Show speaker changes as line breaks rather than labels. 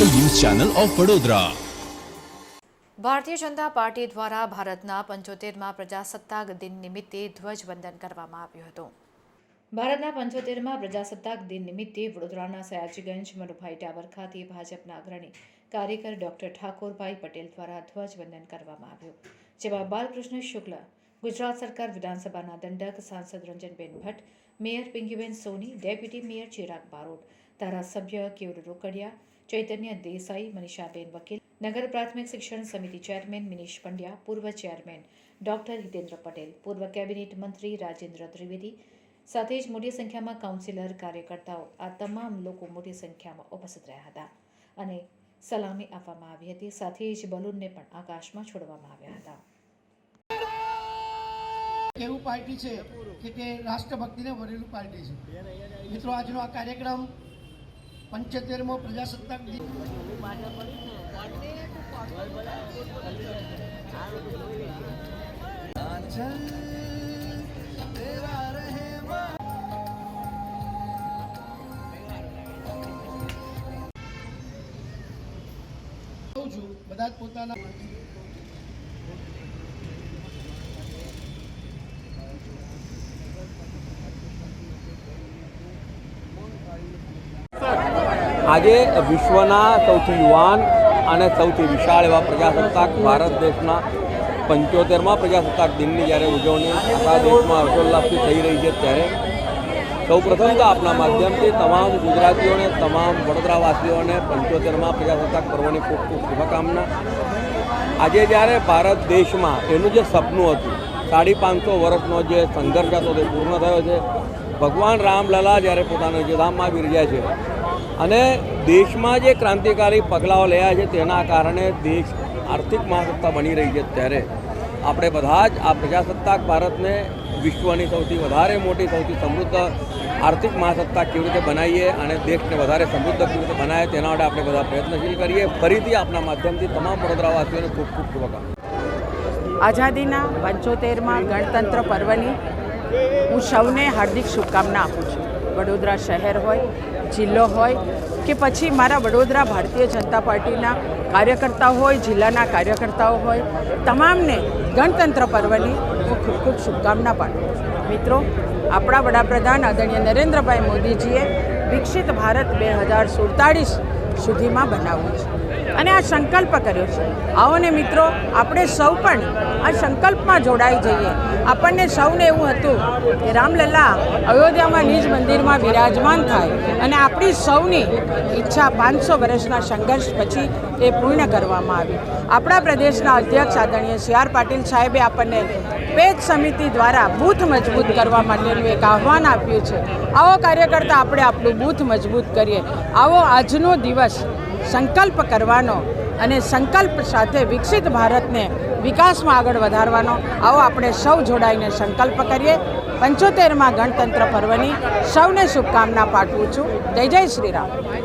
Channel of Vadodara.
Bharatiya Janata party દ્વારા ભારતના પંચોતેરમાં પ્રજાસત્તાક દિન નિમિત્તે ધ્વજવંદન કરવામાં આવ્યું હતું. ભારતના પંચોતેરમાં પ્રજાસત્તાક દિન નિમિત્તે વડોદરાના સયાજીગંજ, મનુભાઈ ટાવર ખાતે ભાજપના અગ્રણી કાર્યકર ડોક્ટર ઠાકોરભાઈ પટેલ દ્વારા ધ્વજવંદન કરવામાં આવ્યું, જેમાં બાલકૃષ્ણ શુક્લ, ગુજરાત સરકાર વિધાનસભાના દંડક સાંસદ Ranjanben Bhatt, mayor Pinkiben Soni, deputy mayor Chirag Barot, ધારાસભ્ય કેવડ રોકડિયા ચૈતન્ય દેસાઈ મનીષાબેન વકીલ નગર પ્રાથમિક શિક્ષણ સમિતિ ચેરમેન મિનીશ પંડ્યા પૂર્વ ચેરમેન ડોક્ટર હિતેન્દ્ર પટેલ પૂર્વ કેબિનેટ મંત્રી રાજેન્દ્ર ત્રિવેદી સાથે જ મોટી સંખ્યામાં કાઉન્સિલર કાર્યકર્તાઓ આ તમામ લોકો મોટી સંખ્યામાં ઉપસ્થિત રહ્યા હતા અને સલામી આપવામાં આવી હતી સાથે જ બલૂનને પણ આકાશમાં છોડવામાં આવ્યા હતા।
એવું પાર્ટી છે કે તે રાષ્ટ્રભક્તિને વરેલું પાર્ટી છે. મિત્રો, આજનો આ કાર્યક્રમ પંચોતેરમો પ્રજાસત્તાક છું બધા જ પોતાના
આજે વિશ્વના સૌથી યુવાન અને સૌથી વિશાળ એવા પ્રજાસત્તાક ભારત દેશના પંચોતેરમાં પ્રજાસત્તાક દિનની જ્યારે ઉજવણી આખા દેશમાં હર્ષોલ્લાસથી થઈ રહી છે ત્યારે સૌપ્રથમ તો આપના માધ્યમથી તમામ ગુજરાતીઓને, તમામ વડોદરાવાસીઓને પંચોતેરમાં પ્રજાસત્તાક પર્વની ખૂબ ખૂબ શુભકામના. આજે જ્યારે ભારત દેશમાં એનું જે સપનું હતું, સાડી પાંચસો વર્ષનો જે સંઘર્ષ હતો તે પૂર્ણ થયો છે. ભગવાન રામલલા જ્યારે પોતાના ધામમાં બિરજ્યા છે અને દેશમાં જે ક્રાંતિકારી પગલાઓ લેયા છે તેના કારણે દેશ આર્થિક મહાસત્તા બની રહી છે ત્યારે આપણે બધા જ આ પ્રજાસત્તાક ભારતને વિશ્વની સૌથી વધારે મોટી, સૌથી સમૃદ્ધ આર્થિક મહાસત્તા કેવી રીતે બનાવીએ અને દેશને વધારે સમૃદ્ધ કેવી રીતે બનાવીએ તેના માટે આપણે બધા પ્રયત્નશીલ કરીએ. ફરીથી આપના માધ્યમથી તમામ વડોદરાવાસીઓને ખૂબ ખૂબ શુભકામના
આઝાદીના પંચોતેરમાં ગણતંત્ર પર્વની હું સૌને હાર્દિક શુભકામના આપું છું. વડોદરા શહેર હોય જિલ્લો હોય કે પછી મારા વડોદરા ભારતીય જનતા પાર્ટીના કાર્યકર્તાઓ હોય, જિલ્લાના કાર્યકર્તાઓ હોય, તમામને ગણતંત્ર પર્વની હું ખૂબ ખૂબ શુભકામના પાઠવું મિત્રો, આપણા વડાપ્રધાન આદરણીય નરેન્દ્રભાઈ મોદીજીએ વિકસિત ભારત બે હજાર સુડતાળીસ સુધીમાં બનાવવું છે. અને આ સંકલ્પ કર્યો છે. આવો ને મિત્રો, આપણે સૌ પણ આ સંકલ્પમાં જોડાઈ જઈએ. આપણને સૌને એવું હતું કે રામલલ્લા અયોધ્યામાં નિજ મંદિરમાં વિરાજમાન થાય અને આપણી સૌની ઈચ્છા પાંચસો વર્ષના સંઘર્ષ પછી એ પૂર્ણ કરવામાં આવી. આપણા પ્રદેશના અધ્યક્ષ આદરણીય સી આર પાટીલ સાહેબે આપણને પેજ સમિતિ દ્વારા બૂથ મજબૂત કરવા માટેનું એક આહવાન આપ્યું છે. આવો કાર્યકર્તા આપણે આપણું બૂથ મજબૂત કરીએ. આવો આજનો દિવસ સંકલ્પ કરવાનો અને સંકલ્પ સાથે વિકસિત ભારતને વિકાસમાં આગળ વધારવાનો, આવો આપણે સૌ જોડાઈને સંકલ્પ કરીએ. પંચોતેરમાં ગણતંત્ર પર્વની સૌને શુભકામના પાઠવું છું. જય જય શ્રી રામ.